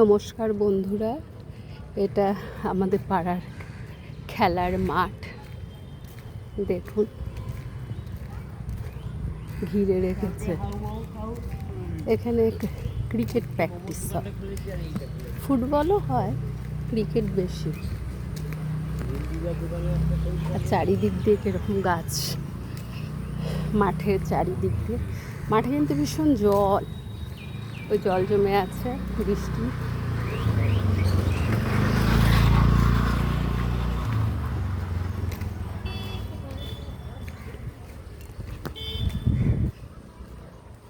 নমস্কার বন্ধুরা, এটা আমাদের পাড়ার খেলার মাঠ। দেখুন, ঘিরে রেখেছে। এখানে ক্রিকেট প্র্যাকটিস হয়। ফুটবলও হয় ক্রিকেট বেশি। আর চারিদিক দিয়ে কীরকম গাছ, মাঠের চারিদিক দিয়ে। মাঠে কিন্তু ভীষণ জল। ওই জল জমে আছে, বৃষ্টি।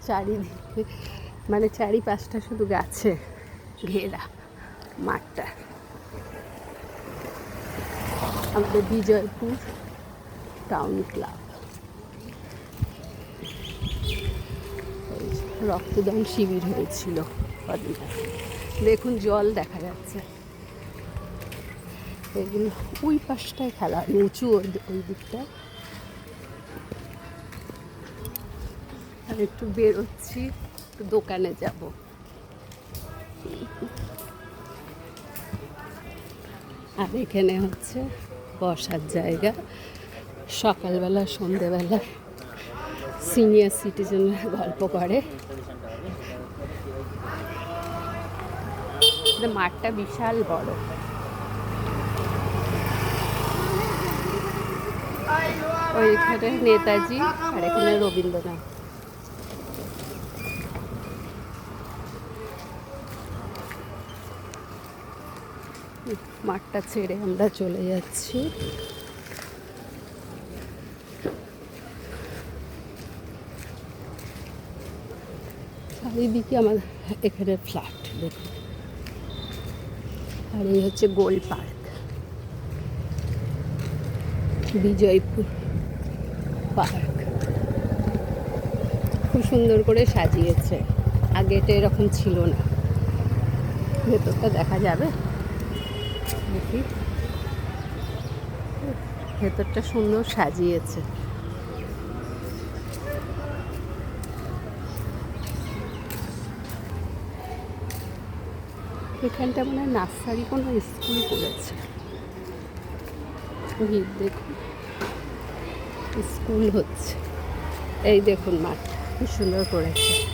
চারিদিকে মানে চারিপাশটা শুধু গাছে ঘেরা মাঠটা। আমাদের বিজয়পুর টাউন ক্লাব এই যে রক্তদান শিবির হয়েছিল দেখুন, জল দেখা যাচ্ছে। এগুলো ওই পাশটায় খেলা, উঁচু ওই দি- ওই দিকটায় আর একটু বেরোচ্ছি, একটু দোকানে যাব। আর এখানে হচ্ছে বসার জায়গা। সকালবেলা, সন্ধেবেলা। সিনিয়র সিটিজেনরা গল্প করে। মাঠটা বিশাল বড়। ওইখানে নেতাজি আর এখানে রবীন্দ্রনাথ। মাঠটা ছেড়ে আমরা চলে যাচ্ছি। চারিদিকে আমার এখানে ফ্ল্যাট, দেখুন। আর এই হচ্ছে গোল পার্ক। বিজয়পুর পার্ক। খুব সুন্দর করে সাজিয়েছে। আগে এটা এরকম ছিল না। ভেতরটা দেখা যাবে? দেখি। ভেতরটা সুন্দর সাজিয়েছে। এখানটা মনে হয় নার্সারি কোনো স্কুল করেছে। দেখুন, স্কুল হচ্ছে। এই দেখুন মাঠ খুব সুন্দর করেছে।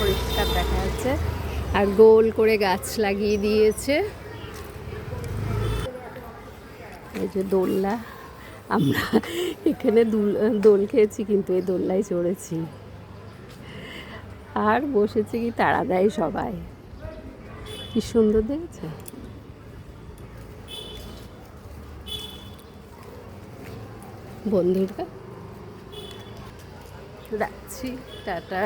পরিষ্কার দেখা যাচ্ছে। আর গোল করে গাছ লাগিয়ে দিয়েছে। এই যে দোলনা, আমরা এখানে দুল- দোল খেয়েছি কিন্তু এই দোলনায় চড়েছি। আর বসেছে কি তারা দেয় সবাই। কি সুন্দর দেখেছে? বন্ধুরা রাখছি টাটা।